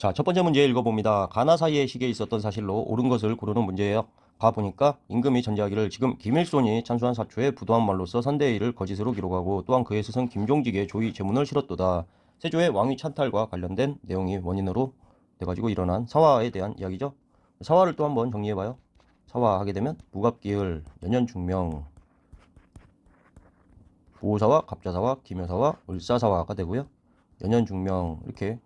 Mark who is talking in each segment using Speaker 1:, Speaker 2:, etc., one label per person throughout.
Speaker 1: 자, 첫 번째 문제 읽어봅니다. 가나 사이의 시기에 있었던 사실로 옳은 것을 고르는 문제예요. 봐보니까 임금이 전제하기를 지금 김일손이 찬수한 사초에 부도한 말로써 일을 거짓으로 기록하고 또한 그의 스승 김종직의 조의 제문을 실었도다. 세조의 왕위 찬탈과 관련된 내용이 원인으로 돼가지고 일어난 사화에 대한 이야기죠. 사화를 또 한번 정리해봐요. 사화하게 되면 무갑기을, 연연중명, 보호사와 갑자사와 기묘사와 을사사화가 되고요. 연연중명 이렇게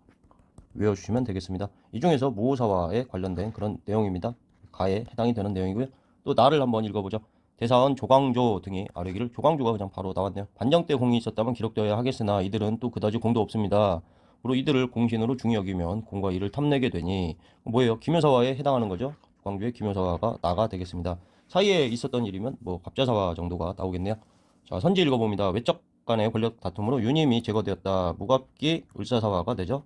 Speaker 1: 외워주시면 되겠습니다. 이 중에서 모호사화에 관련된 그런 내용입니다. 가에 해당이 되는 내용이고요. 또 나를 한번 읽어보죠. 대사원 조광조 등이 아뢰기를 조광조가 그냥 바로 나왔네요. 반정 때 공이 있었다면 기록되어야 하겠으나 이들은 또 그다지 공도 없습니다. 그리고 이들을 공신으로 중히 여기면 공과 이를 탐내게 되니 뭐예요? 기묘사화에 해당하는 거죠. 조광조의 기묘사화가 나가 되겠습니다. 사이에 있었던 일이면 뭐 갑자사화 정도가 나오겠네요. 자 선지 읽어봅니다. 외적 간의 권력 다툼으로 유님이 제거되었다. 무갑기 을사사화가 되죠.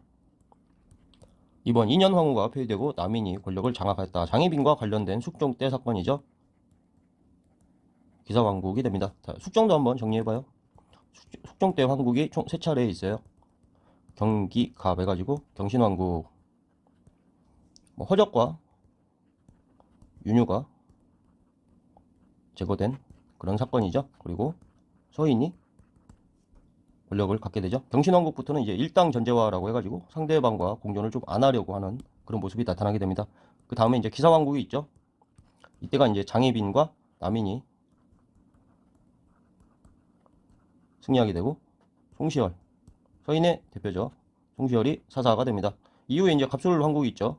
Speaker 1: 2번 인현 황후가 폐위되고 남인이 권력을 장악했다. 장희빈과 관련된 숙종 때 사건이죠. 기사 왕국이 됩니다. 자, 숙종도 한번 정리해봐요. 숙- 숙종 때 황국이 총세 차례 있어요. 경기 갑 해가지고 경신왕국 뭐 허적과 윤유가 제거된 그런 사건이죠. 그리고 서인이 권력을 갖게 되죠. 경신왕국부터는 이제 일당 전제화라고 해가지고 상대방과 공존을 좀 안 하려고 하는 그런 모습이 나타나게 됩니다. 그 다음에 이제 기사왕국이 있죠. 이때가 이제 장희빈과 남인이 승리하게 되고 송시열 서인의 대표죠. 송시열이 사사가 됩니다. 이후에 이제 갑술 왕국이 있죠.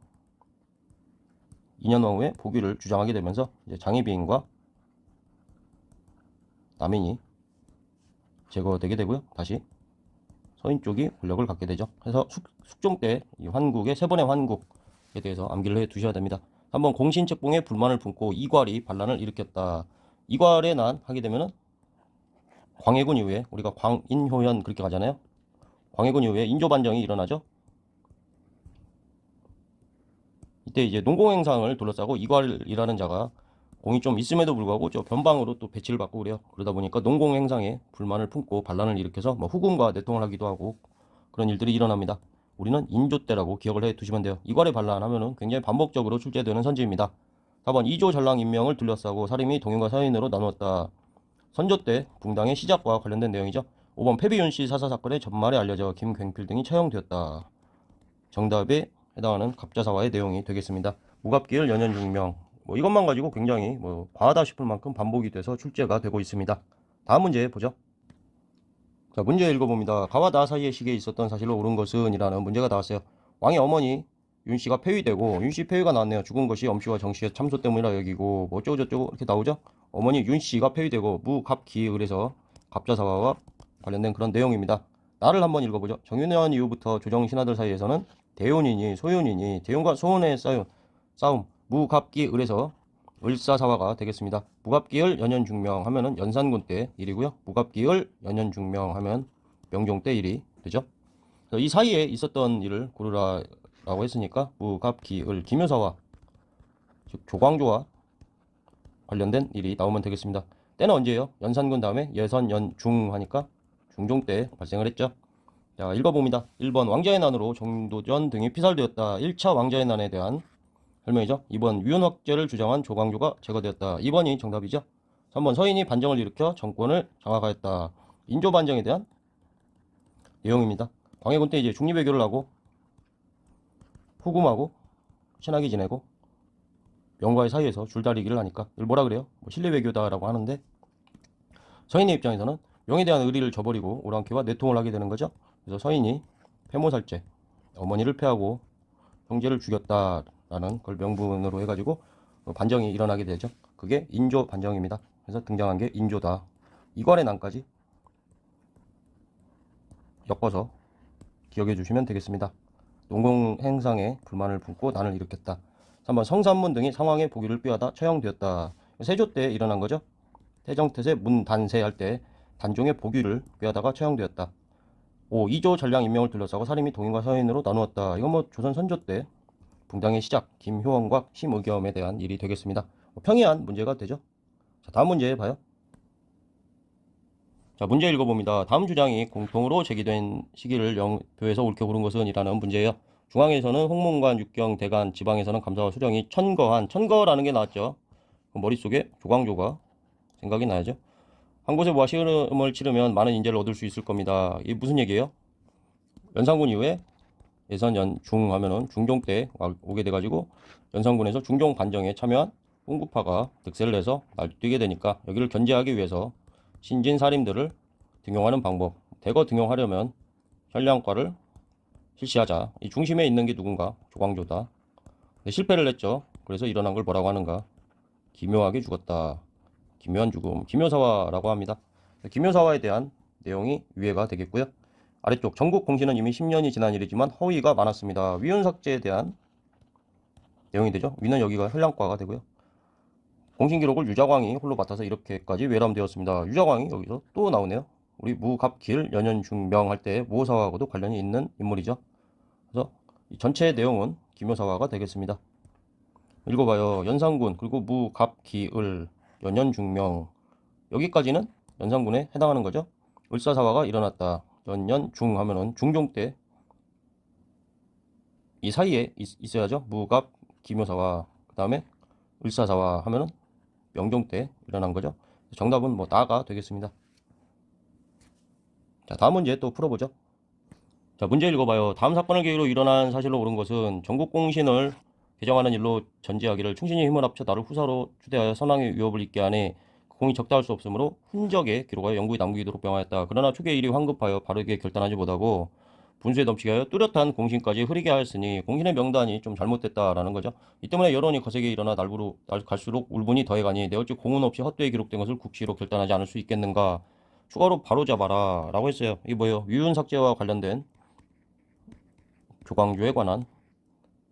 Speaker 1: 2년 왕후의 복위를 주장하게 되면서 이제 장희빈과 남인이 제거되게 되고요. 다시 서인 쪽이 권력을 갖게 되죠. 그래서 숙, 숙종 때 이 환국의 세 번의 환국에 대해서 암기를 해 두셔야 됩니다. 한번 공신책봉에 불만을 품고 이괄이 반란을 일으켰다. 이괄의 난 하게 되면은 광해군 이후에 우리가 광인효연 그렇게 가잖아요. 광해군 이후에 인조 반정이 일어나죠. 이때 이제 농공행상을 둘러싸고 이괄이라는 자가 공이 좀 있음에도 불구하고 저 변방으로 또 배치를 받고 그래요. 그러다 보니까 농공 행상에 불만을 품고 반란을 일으켜서 뭐 후군과 내통을 하기도 하고 그런 일들이 일어납니다. 우리는 인조 때라고 기억을 해 두시면 돼요. 이괄의 반란하면은 굉장히 반복적으로 출제되는 선지입니다. 4번 이조 전랑 임명을 둘러싸고 사림이 동인과 서인으로 나누었다. 선조 때 붕당의 시작과 관련된 내용이죠. 5번 패비윤 씨 사사 사건의 전말에 알려져 김굉필 등이 처형되었다. 정답에 해당하는 갑자사화의 내용이 되겠습니다. 무갑기을 연연중명 뭐 이것만 가지고 굉장히 뭐 과하다 싶을 만큼 반복이 돼서 출제가 되고 있습니다. 다음 문제 보죠. 자 문제 읽어봅니다. 가와 나 사이의 시기에 있었던 사실로 옳은 것은 이라는 문제가 나왔어요. 왕의 어머니 윤 씨가 폐위되고 윤 씨 폐위가 나왔네요. 죽은 것이 엄 씨와 정 씨의 참소 때문이라 여기고 뭐 어쩌고 저쩌고 이렇게 나오죠. 어머니 윤 씨가 폐위되고 무갑기을에서 갑자사화와 관련된 그런 내용입니다. 나를 한번 읽어보죠. 정윤회원 이후부터 조정 신하들 사이에서는 대운이니 소윤이니 대운과 소운의 싸움, 싸움 무갑기을에서 을사사화가 되겠습니다. 무갑기을 연연중명 하면은 연산군 때 일이고요. 무갑기을 연연중명 하면 명종 때 일이 되죠. 이 사이에 있었던 일을 고르라라고 했으니까 무갑기을 기묘사화 즉 조광조와 관련된 일이 나오면 되겠습니다. 때는 언제예요? 연산군 다음에 예선 연중 하니까 중종 때 발생을 했죠. 자, 읽어봅니다. 1번 왕자의 난으로 정도전 등이 피살되었다. 1차 왕자의 난에 대한 설명이죠. 2번 위헌학제를 주장한 조광조가 제거되었다. 2번이 정답이죠. 3번 서인이 반정을 일으켜 정권을 장악하였다. 인조 반정에 대한 내용입니다. 광해군 때 이제 중립외교를 하고 후금하고 친하게 지내고 명과의 사이에서 줄다리기를 하니까 이걸 뭐라 그래요? 뭐 신뢰외교다라고 하는데 서인의 입장에서는 명에 대한 의리를 저버리고 오랑캐와 내통을 하게 되는 거죠. 그래서 서인이 폐모살죄, 어머니를 패하고 형제를 죽였다 라는 걸 명분으로 해가지고 어, 반정이 일어나게 되죠. 그게 인조 반정입니다. 그래서 등장한 게 인조다. 이괄의 난까지 엮어서 기억해 주시면 되겠습니다. 농공 행상에 불만을 품고 난을 일으켰다. 3번 성산문 등이 상황의 보기를 꾀하다 처형되었다. 세조 때 일어난 거죠. 태정태세 문단세 할 때 단종의 보기를 꾀하다가 처형되었다. 5. 이조 전량 임명을 둘러싸고 사림이 동인과 서인으로 나누었다. 이건 뭐 조선 선조 때 붕당의 시작 김효원과 심의겸에 대한 일이 되겠습니다. 뭐 평이한 문제가 되죠. 자, 다음 문제 봐요. 자, 문제 읽어봅니다. 다음 주장이 공통으로 제기된 시기를 영표에서 옳게 고른 것은 이라는 문제예요. 중앙에서는 홍문관, 육경, 대간, 지방에서는 감사와 수령이 천거한 천거라는 게 나왔죠. 그럼 머릿속에 조광조가 생각이 나야죠. 한 곳에 모아 시름을 치르면 많은 인재를 얻을 수 있을 겁니다. 이게 무슨 얘기예요? 연산군 이후에 예선 연중 하면은 중종 때 와- 오게 돼가지고 연산군에서 중종 반정에 참여한 홍구파가 득세를 해서 날뛰게 되니까 여기를 견제하기 위해서 신진 사림들을 등용하는 방법. 대거 등용하려면 현량과를 실시하자. 이 중심에 있는 게 누군가? 조광조다. 근데 실패를 했죠. 그래서 일어난 걸 뭐라고 하는가? 기묘하게 죽었다. 기묘한 죽음. 기묘사화라고 합니다. 기묘사화에 대한 내용이 위에가 되겠고요. 아래쪽 전국 공시는 이미 10년이 지난 일이지만 허위가 많았습니다. 위헌 삭제에 대한 내용이 되죠. 위는 여기가 현량과가 되고요. 공신 기록을 유자광이 홀로 맡아서 이렇게까지 외람되었습니다. 유자광이 여기서 또 나오네요. 우리 무갑길 연연 중명 할때 모사화하고도 관련이 있는 인물이죠. 그래서 이 전체 내용은 기묘사화가 되겠습니다. 읽어봐요. 연산군 그리고 무갑기을 연연 중명 여기까지는 연산군에 해당하는 거죠. 을사사화가 일어났다. 연연중 하면은 중종 때 이 사이에 있, 있어야죠. 무갑 기묘사화 그 다음에 을사사화 하면은 명종 때 일어난 거죠. 정답은 뭐 나가 되겠습니다. 자, 다음 문제 또 풀어보죠. 자, 문제 읽어봐요. 다음 사건을 계기로 일어난 사실로 옳은 것은 전국 공신을 개정하는 일로 전제하기를 충신이 힘을 합쳐 나를 후사로 추대하여 선왕의 위협을 있게 하니 그 공이 적다할 수 없으므로 흔적에 기록하여 영구히 남기도록 명하였다. 그러나 초기의 일이 황급하여 바르게 결단하지 못하고 분수에 넘치게 하여 뚜렷한 공신까지 흐리게 하였으니 공신의 명단이 좀 잘못됐다라는 거죠. 이 때문에 여론이 거세게 일어나 날부로 날 갈수록 울분이 더해가니 내 어찌 공은 없이 헛되이 기록된 것을 국시로 결단하지 않을 수 있겠는가. 추가로 바로잡아라 라고 했어요. 이게 뭐예요? 유윤 삭제와 관련된 조광조에 관한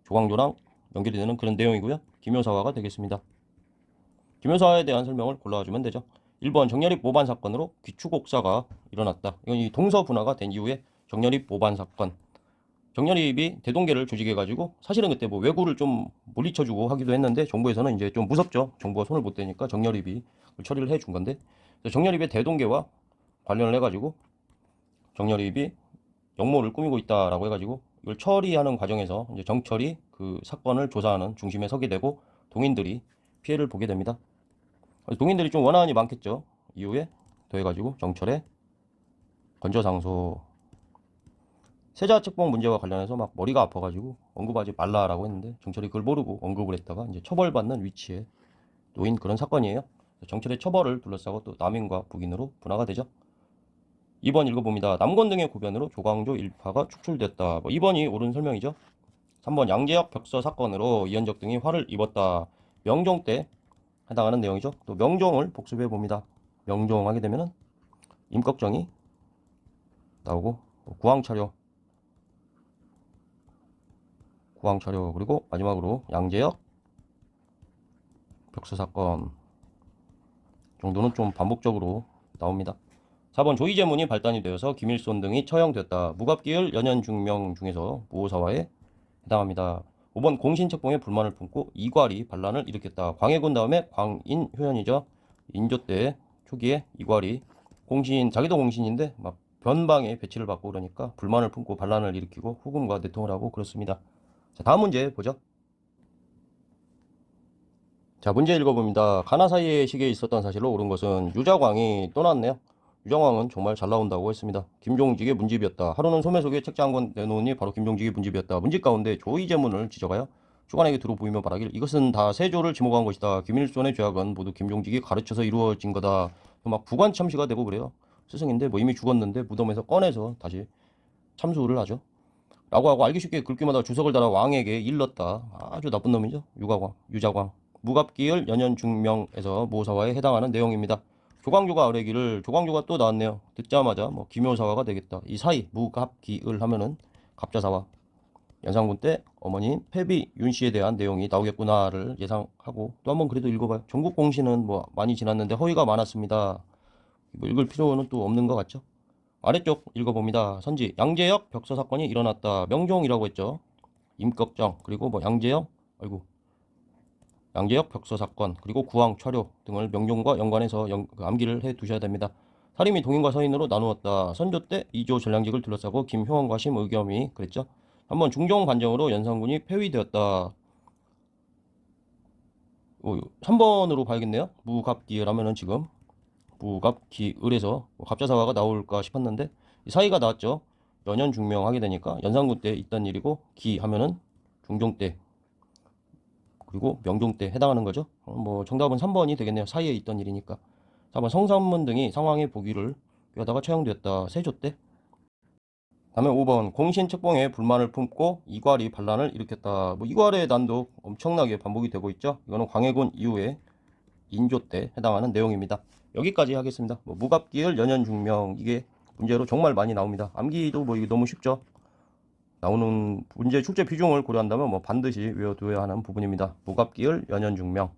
Speaker 1: 조광조랑 연결이 되는 그런 내용이고요. 기묘사화가 되겠습니다. 기묘사화에 대한 설명을 골라주면 되죠. 1번 정렬입 모반 사건으로 귀추곡사가 일어났다. 이건 이 동서 분화가 된 이후에 정렬입 모반 사건. 정렬입이 대동계를 조직해가지고 사실은 그때 뭐 왜구를 좀 물리쳐주고 하기도 했는데 정부에서는 이제 좀 무섭죠. 정부가 손을 못 대니까 정렬입이 처리를 해준 건데 정렬입의 대동계와 관련을 해가지고 정렬입이 역모를 꾸미고 있다라고 해가지고 이걸 처리하는 과정에서 이제 정철이 그 사건을 조사하는 중심에 서게 되고 동인들이 피해를 보게 됩니다. 동인들이 좀 원한이 많겠죠. 이후에 더해가지고 정철의 건조상소 세자 책봉 문제와 관련해서 막 머리가 아파가지고 언급하지 말라라고 했는데 정철이 그걸 모르고 언급을 했다가 이제 처벌받는 위치에 놓인 그런 사건이에요. 정철의 처벌을 둘러싸고 또 남인과 북인으로 분화가 되죠. 2번 읽어봅니다. 남권 등의 고변으로 조광조 일파가 축출됐다. 뭐 2번이 옳은 설명이죠. 3번 양재역 벽서 사건으로 이현적 등이 화를 입었다. 명종 때 해당하는 내용이죠. 또 명종을 복습해 봅니다. 명종 하게 되면은 임꺽정이 나오고 뭐 구황차려 구황차려 그리고 마지막으로 양재역 벽서 사건 정도는 좀 반복적으로 나옵니다. 4번 조이제문이 발단이 되어서 김일손 등이 처형됐다. 무갑기을 연연중명 중에서 무호사화에 해당합니다. 5번 공신책봉에 불만을 품고 이괄이 반란을 일으켰다. 광해군 다음에 광인효연이죠. 인조 때 초기에 이괄이 공신 자기도 공신인데 막 변방에 배치를 받고 그러니까 불만을 품고 반란을 일으키고 후금과 내통을 하고 그렇습니다. 자, 다음 문제 보죠. 자, 문제 읽어봅니다. 가나 사이의 시기에 있었던 사실로 옳은 것은 유자광이 또 나왔네요. 유자광은 정말 잘 나온다고 했습니다. 김종직의 문집이었다. 하루는 소매 속에 책자 한 권 내놓으니 바로 김종직의 문집이었다. 문집 가운데 조이제문을 지적하여 주관에게 들어 보이며 말하길 이것은 다 세조를 지목한 것이다. 김일손의 죄악은 모두 김종직이 가르쳐서 이루어진 거다. 막 부관 참시가 되고 그래요. 스승인데 뭐 이미 죽었는데 무덤에서 꺼내서 다시 참수를 하죠. 라고 하고 알기 쉽게 글귀마다 주석을 달아 왕에게 일렀다. 아주 나쁜 놈이죠. 유가광, 유자광. 무갑기을 연연중명에서 모사화에 해당하는 내용입니다. 조광조가 아뢰기를 조광조가 또 나왔네요. 듣자마자 뭐 기묘사화가 되겠다. 이 사이 무갑기을 하면은 갑자사화. 연산군 때 어머니 패비 윤 씨에 대한 내용이 나오겠구나를 예상하고 또 한번 그래도 읽어봐요. 전국 공시는 뭐 많이 지났는데 허위가 많았습니다. 뭐 읽을 필요는 또 없는 것 같죠? 아래쪽 읽어봅니다. 선지 양재역 벽서 사건이 일어났다. 명종이라고 했죠. 임꺽정 그리고 뭐 양재역 아이고 양재역 벽서 사건 그리고 구황 차료 등을 명종과 연관해서 연- 그 암기를 해 두셔야 됩니다. 사림이 동인과 서인으로 나누었다. 선조 때 이조 전량직을 둘러싸고 김효원과 심의겸이 그랬죠. 한번 중종 반정으로 연산군이 폐위되었다. 3번으로 봐야겠네요. 무갑기을 하면은 지금 무갑기을에서 뭐 갑자사화가 나올까 싶었는데 이 사이가 나왔죠. 연연 중명하게 되니까 연산군 때 있던 일이고 기 하면은 중종 때 그리고 명종 때 해당하는 거죠. 어, 뭐 정답은 3번이 되겠네요. 사이에 있던 일이니까. 4번 성산문 등이 상황의 보기를 꾀하다가 처형되었다. 세조 때. 다음에 5번 공신 책봉에 불만을 품고 이괄이 반란을 일으켰다. 뭐 이괄의 난도 엄청나게 반복이 되고 있죠. 이거는 광해군 이후에 인조 때 해당하는 내용입니다. 여기까지 하겠습니다. 뭐 무갑기을 연연 중명 이게 문제로 정말 많이 나옵니다. 암기도 뭐 이게 너무 쉽죠. 나오는 문제 출제 비중을 고려한다면 뭐 반드시 외워두어야 하는 부분입니다. 무갑기을 연연중명